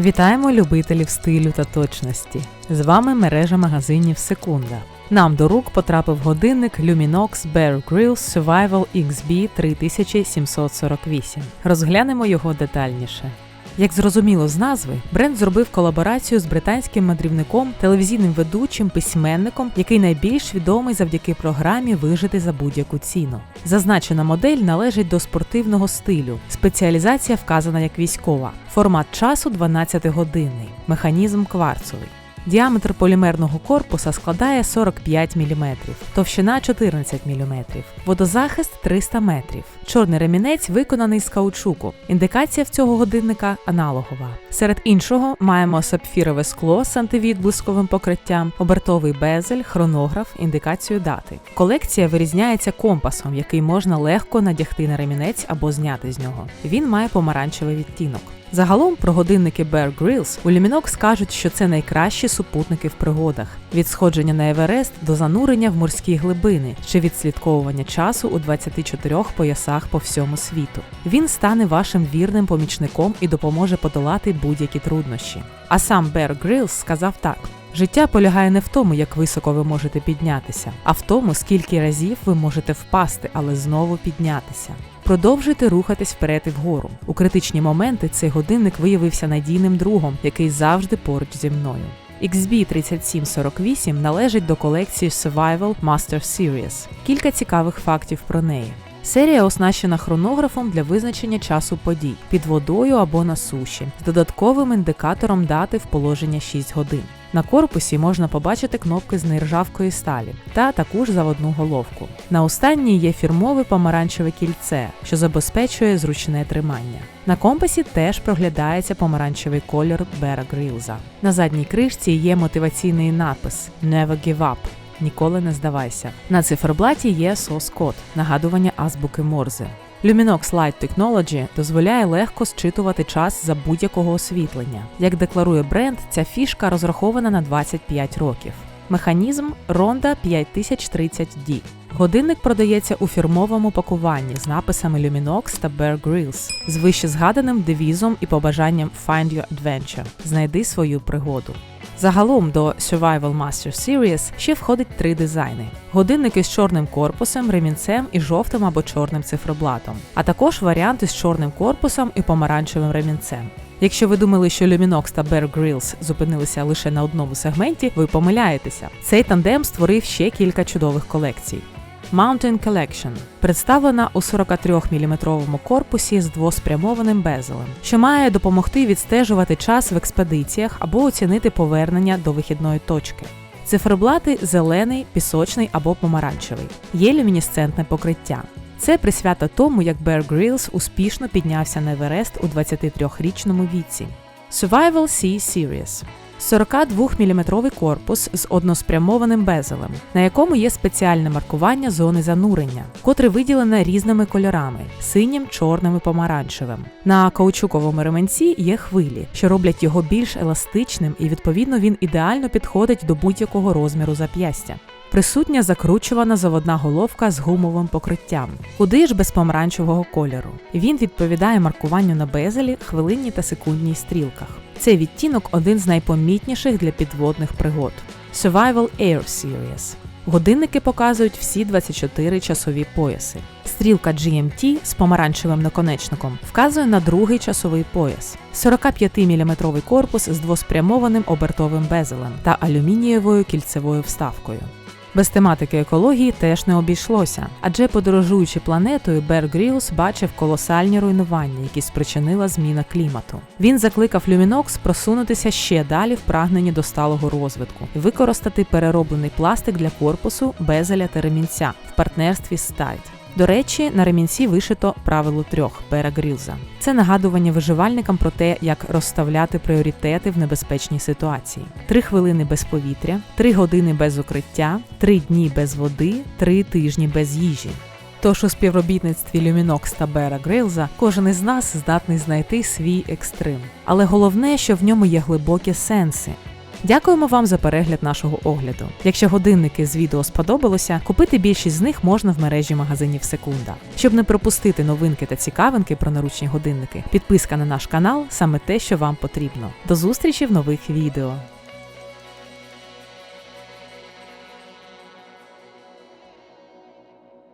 Вітаємо любителів стилю та точності. З вами мережа магазинів Секунда. Нам до рук потрапив годинник Luminox Bear Grylls Survival XB 3748. Розглянемо його детальніше. Як зрозуміло з назви, бренд зробив колаборацію з британським мандрівником, телевізійним ведучим, письменником, який найбільш відомий завдяки програмі Вижити за будь-яку ціну. Зазначена модель належить до спортивного стилю. Спеціалізація вказана як військова. Формат часу 12-годинний, механізм кварцовий. Діаметр полімерного корпуса складає 45 мм, товщина 14 мм, водозахист 300 метрів. Чорний ремінець виконаний з каучуку. Індикація в цього годинника аналогова. Серед іншого маємо сапфірове скло з антивідблисковим покриттям, обертовий безель, хронограф, індикацію дати. Колекція вирізняється компасом, який можна легко надягти на ремінець або зняти з нього. Він має помаранчевий відтінок. Загалом про годинники Bear Grylls у Luminox скажуть, що це найкращі супутники в пригодах від сходження на Еверест до занурення в морські глибини чи відслідковування часу у 24 поясах по всьому світу. Він стане вашим вірним помічником і допоможе подолати будь-які труднощі. А сам Bear Grylls сказав так. Життя полягає не в тому, як високо ви можете піднятися, а в тому, скільки разів ви можете впасти, але знову піднятися. Продовжуйте рухатись вперед і вгору. У критичні моменти цей годинник виявився надійним другом, який завжди поруч зі мною. XB3748 належить до колекції Survival Master Series. Кілька цікавих фактів про неї. Серія оснащена хронографом для визначення часу подій під водою або на суші з додатковим індикатором дати в положення 6 годин. На корпусі можна побачити кнопки з нержавкої сталі та таку ж заводну головку. На останній є фірмове помаранчеве кільце, що забезпечує зручне тримання. На компасі теж проглядається помаранчевий колір Бера Грілза. На задній кришці є мотиваційний напис Never give up. Ніколи не здавайся. На циферблаті є сос-код, нагадування азбуки Морзе. Luminox Light Technology дозволяє легко зчитувати час за будь-якого освітлення. Як декларує бренд, ця фішка розрахована на 25 років. Механізм Ronda 5030D. Годинник продається у фірмовому пакуванні з написами Luminox та Bear Grylls з вищезгаданим девізом і побажанням Find Your Adventure – знайди свою пригоду. Загалом до Survival Master Series ще входить три дизайни: годинники з чорним корпусом, ремінцем і жовтим або чорним цифроблатом, а також варіанти з чорним корпусом і помаранчевим ремінцем. Якщо ви думали, що Luminox та Bear Grylls зупинилися лише на одному сегменті, ви помиляєтеся. Цей тандем створив ще кілька чудових колекцій. Mountain Collection представлена у 43-мм корпусі з двоспрямованим безелем, що має допомогти відстежувати час в експедиціях або оцінити повернення до вихідної точки. Циферблати зелений, пісочний або помаранчевий. Є люмінесцентне покриття. Це присвята тому, як Bear Grylls успішно піднявся на Еверест у 23-річному віці. Survival Sea Series 42-мм корпус з односпрямованим безелем, на якому є спеціальне маркування зони занурення, котре виділене різними кольорами синім, чорним і помаранчевим. На каучуковому ременці є хвилі, що роблять його більш еластичним, і відповідно він ідеально підходить до будь-якого розміру зап'ястя. Присутня закручувана заводна головка з гумовим покриттям, куди ж без помаранчевого кольору. Він відповідає маркуванню на безелі, хвилинній та секундній стрілках. Цей відтінок один з найпомітніших для підводних пригод. Survival Air Series. Годинники показують всі 24 часові пояси. Стрілка GMT з помаранчевим наконечником вказує на другий часовий пояс, 45-мм корпус з двоспрямованим обертовим безелем та алюмінієвою кільцевою вставкою. Без тематики екології теж не обійшлося, адже подорожуючи планетою, Бер Грілс бачив колосальні руйнування, які спричинила зміна клімату. Він закликав Люмінокс просунутися ще далі в прагненні до сталого розвитку і використати перероблений пластик для корпусу, безеля та ремінця в партнерстві з Tide. До речі, на ремінці вишито правило трьох Бера Грілза. Це нагадування виживальникам про те, як розставляти пріоритети в небезпечній ситуації: три хвилини без повітря, три години без укриття, три дні без води, три тижні без їжі. Тож у співробітництві Люмінокс та Бера Грилза кожен із нас здатний знайти свій екстрим. Але головне, що в ньому є глибокі сенси. Дякуємо вам за перегляд нашого огляду. Якщо годинники з відео сподобалося, купити більшість з них можна в мережі магазинів Секунда. Щоб не пропустити новинки та цікавинки про наручні годинники, підписка на наш канал саме те, що вам потрібно. До зустрічі в нових відео.